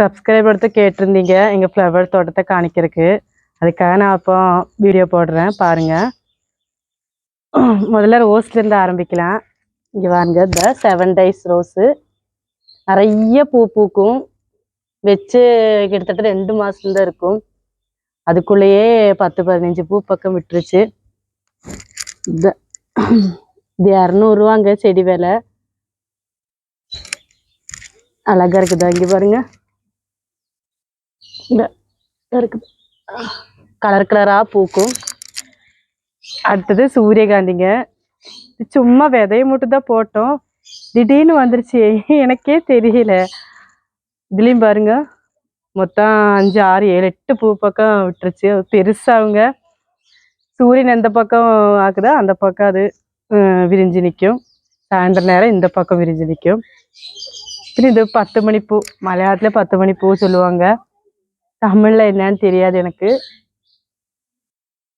Subscribe எடுத்து கேட்டிருந்தீங்க. எங்கள் ஃப்ளவர் தோட்டத்தை காணிக்கிறதுக்கு. அதுக்காக நான் அப்போ வீடியோ போடுறேன். பாருங்கள் முதல்ல ரோஸ்லேருந்து ஆரம்பிக்கலாம். இங்கே பாருங்க. இந்த செவன் டைஸ் ரோஸு நிறைய பூ பூக்கும். வச்சு கிட்டத்தட்ட ரெண்டு மாதத்துலேருந்து தான் இருக்கும். அதுக்குள்ளேயே பத்து பதினஞ்சு பூ பக்கம் விட்டுருச்சு. இந்த இது இரநூறுவாங்க செடி வேலை. அழகாக இருக்குதா இங்கே பாருங்கள் இருக்குது கலர் கலராக பூக்கும். அடுத்தது சூரியகாந்திங்க. சும்மா விதைய மட்டும் தான் போட்டோம். திடீர்னு வந்துருச்சு. எனக்கே தெரியல. இதுலேயும் பாருங்க. மொத்தம் அஞ்சு ஆறு ஏழு எட்டு பூ பக்கம் விட்டுருச்சு. பெருசாகுங்க சூரியன் எந்த பக்கம் ஆக்குதோ அந்த பக்கம் அது விரிஞ்சு நிற்கும் சாயந்தர நேரம் இந்த பக்கம் விரிஞ்சு நிற்கும் இது பத்து மணி பூ பத்து மணி பூ சொல்லுவாங்க. தமிழ்ல என்னன்னு தெரியாது எனக்கு.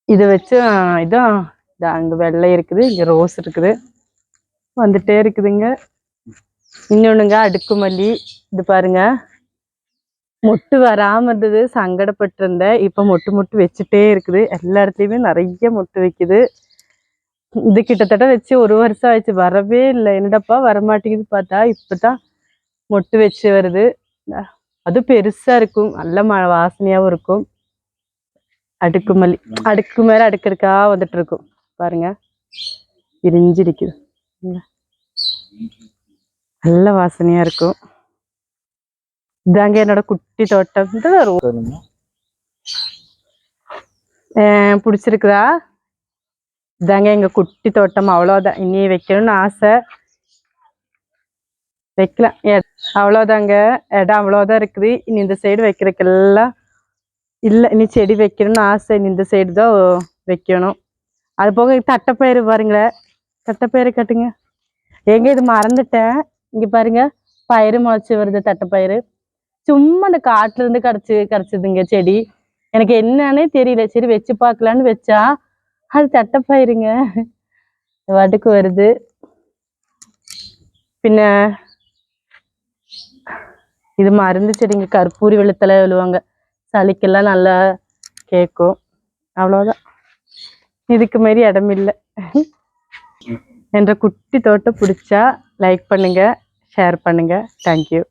இதை வச்சு இதான் இது அங்க வெள்ளை இருக்குது இங்க ரோஸ் இருக்குது. வந்துட்டே இருக்குதுங்க. இன்னொன்னுங்க அடுக்குமல்லி. இது பாருங்க. மொட்டு வராம இருந்தது சங்கடப்பட்டு இருந்தேன் இப்ப மொட்டு மொட்டு வச்சுட்டே இருக்குது. எல்லா இடத்துலயுமே நிறைய மொட்டு வைக்குது. இது கிட்டத்தட்ட வச்சு ஒரு வருஷம் ஆயிடுச்சு. வரவே இல்லை. என்னடப்பா வரமாட்டேங்குது பார்த்தா இப்பதான் மொட்டு வச்சு வருது. அது பெருசா இருக்கும். நல்ல ம வாசனையாவும் இருக்கும். அடுக்கு மல்லி அடுக்கு மேல அடுக்கடுக்கா வந்துட்டு இருக்கும் பாருங்க. விரிஞ்சு நிக்குது இங்க. நல்ல வாசனையா இருக்கும். இதாங்க என்னோட குட்டி தோட்டம். பிடிச்சிருக்குதா? இதாங்க எங்க குட்டி தோட்டம். அவ்வளவுதான். இனி வைக்கணும்னு ஆசை. வைக்கலாம். அவ்வளோதாங்க இடம் அவ்வளோதான் இருக்குது. இனி இந்த சைடு வைக்கிறதுக்கெல்லாம் இல்லை. இனி செடி வைக்கணும்னு ஆசை. இனி இந்த சைடு தான் வைக்கணும். அது போக தட்டைப்பயிறு பாருங்களேன். தட்டைப்பயிறு கட்டுங்க. எங்க இது மறந்துட்டேன். இங்கே பாருங்க. பயிறு முளைச்சி வருது தட்டைப்பயிறு. சும்மா அந்த காட்டுல இருந்து கிடைச்சு செடி. எனக்கு என்னன்னே தெரியல. சரி வச்சு பார்க்கலான்னு வச்சா அது தட்டைப்பயிருங்க. வடுக்கு வருது. பின்ன இது மருந்து செடிங்க கற்பூரி வெளுத்தலை விழுவாங்க. சளிக்கெல்லாம் நல்லா கேட்கும் அவ்வளோதான் இதுக்கு மாரி இடம் இல்லை. என்ற குட்டி தோட்டம் பிடிச்சா லைக் பண்ணுங்க ஷேர் பண்ணுங்க. தேங்க்யூ